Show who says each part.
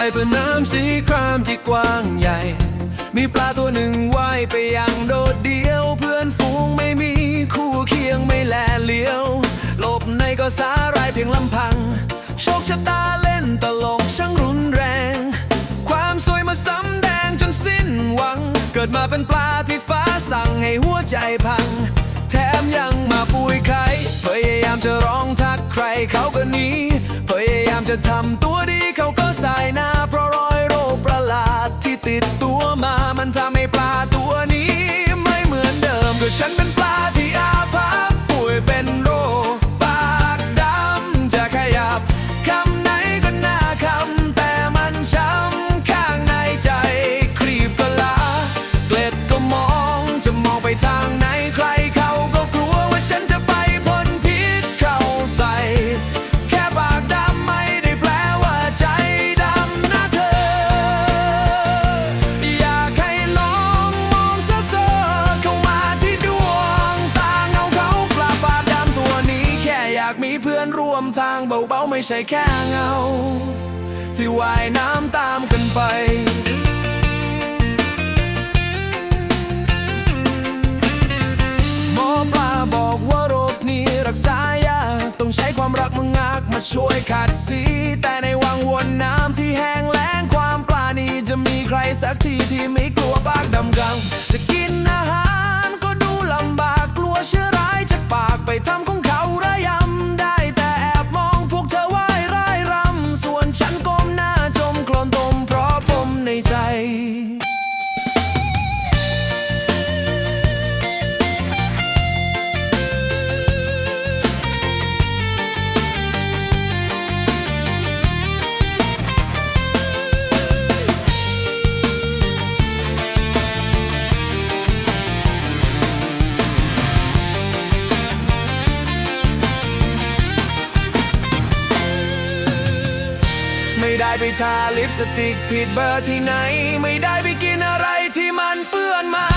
Speaker 1: เพื่อน้ำสีครามที่กว้างใหญ่ มีปลาตัวหนึ่งว่ายไปอย่างโดดเดี่ยว เพื่อนฝูงไม่มีคู่เคียงไม่แลเลี้ยว หลบในก็สารายเพียงลำพัง โชคชะตาเล่นตลกช่างรุนแรง ความสวยมาสำแดงจนสิ้นหวัง เกิดมาเป็นปลาที่ฟ้าสั่งให้หัวใจพัง แถมยังมาปุยไข่พยายามจะร้องทักใครเขาก็หนีพยายามจะทำตัวดีายน้าเพราะรอยโรคประหลาดที่ติดตัวมามันทำให้ปลาตัวนี้ ไม่เหมือนเดิมก็ฉันเป็นปลาที่อาภัพป่วยเป็นโรคปากดำจะขยับคำไหนก็น่าคำแต่มันช้ำข้างในใจครีบก็ลาเกล็ดก็มองจะมองไปทางไหนใคร มทางเบาๆไม่ใช่แค่เงา ที่ว่ายน้ำตามกันไปหมอปลาบอกว่าโรคนี้รักษายากต้องใช้ความรักมังงากมาช่วยขัดสี แต่ในวังวนน้ำที่แห้งแล้งความปลานี้จะมีใครสักทีที่ไม่กลัวปากดำกัง จะกินอาหารก็ดูลำบากกลัวเชื้อรา ไม่ได้ไปทาลิปสติกผิดเบอร์ที่ไหน ไม่ได้ไปกินอะไรที่มันเปื้อนมา